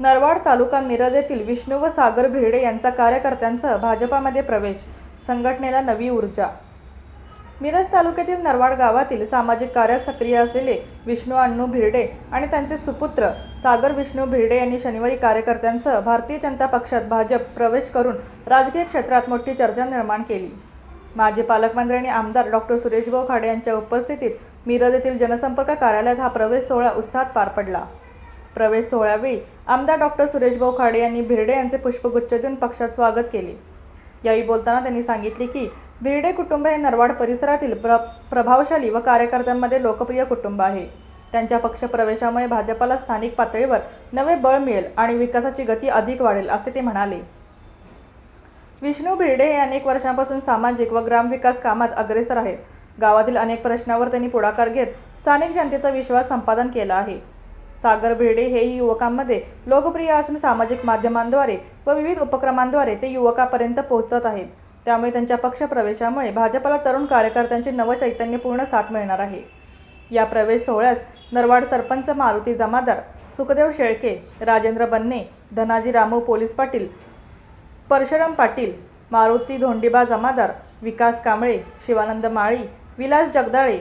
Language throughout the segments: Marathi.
नरवाड तालुका मिरज येथील विष्णू व सागर भिरडे यांचा कार्यकर्त्यांसह भाजपामध्ये प्रवेश. संघटनेला नवी ऊर्जा. मिरज तालुक्यातील नरवाड गावातील सामाजिक कार्यात सक्रिय असलेले विष्णू अण्णू भिरडे आणि त्यांचे सुपुत्र सागर विष्णू भिरडे यांनी शनिवारी कार्यकर्त्यांसह भारतीय जनता पक्षात भाजप प्रवेश करून राजकीय क्षेत्रात मोठी चर्चा निर्माण केली. माजी पालकमंत्री आणि आमदार डॉक्टर सुरेशभाऊ खाडे यांच्या उपस्थितीत मिरज येथील जनसंपर्क कार्यालयात हा प्रवेश सोहळा उत्साहात पार पडला. प्रवेश सोहळ्यावेळी आमदार डॉक्टर सुरेशभाऊ खाडे यांनी भिरडे यांचे पुष्पगुच्छ देऊन पक्षात स्वागत केले. यावेळी बोलताना त्यांनी सांगितले की भिरडे कुटुंब हे नरवाड परिसरातील प्र प्रभावशाली व कार्यकर्त्यांमध्ये लोकप्रिय कुटुंब आहे. त्यांच्या पक्षप्रवेशामुळे भाजपाला स्थानिक पातळीवर नवे बळ मिळेल आणि विकासाची गती अधिक वाढेल असे ते म्हणाले. विष्णू भिरडे हे अनेक वर्षांपासून सामाजिक व ग्रामविकास कामात अग्रेसर आहेत. गावातील अनेक प्रश्नावर त्यांनी पुढाकार घेत स्थानिक जनतेचा विश्वास संपादन केला आहे. सागर भेडे हेही युवकांमध्ये लोकप्रिय असून सामाजिक माध्यमांद्वारे व विविध उपक्रमांद्वारे ते युवकापर्यंत पोहोचत आहेत. त्यामुळे त्यांच्या पक्षप्रवेशामुळे भाजपाला तरुण कार्यकर्त्यांची नवचैतन्यपूर्ण साथ मिळणार आहे. या प्रवेश सोहळ्यास नरवाड सरपंच मारुती जमादार सुखदेव शेळके राजेंद्र बन्ने धनाजी रामू पोलीस पाटील परशुराम पाटील मारुती धोंडीबा जमादार विकास कांबळे शिवानंद माळी विलास जगदाळे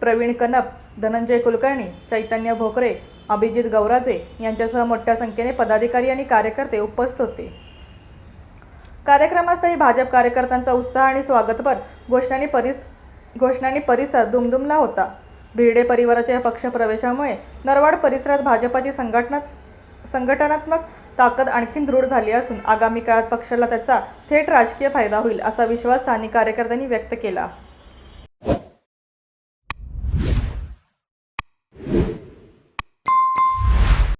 प्रवीण कनप धनंजय कुलकर्णी चैतन्य भोकरे अभिजित गौराजे यांच्यासह मोठ्या संख्येने पदाधिकारी आणि कार्यकर्ते उपस्थित होते. कार्यक्रमास्थळी भाजप कार्यकर्त्यांचा उत्साह आणि स्वागतपर घोषणांनी परिस घोषणांनी परिसर दुमदुमला होता. भिरडे परिवाराच्या या पक्षप्रवेशामुळे नरवाड परिसरात भाजपाची संघटना संघटनात्मक ताकद आणखी दृढ झाली असून आगामी काळात पक्षाला त्याचा थेट राजकीय फायदा होईल असा विश्वास स्थानिक कार्यकर्त्यांनी व्यक्त केला.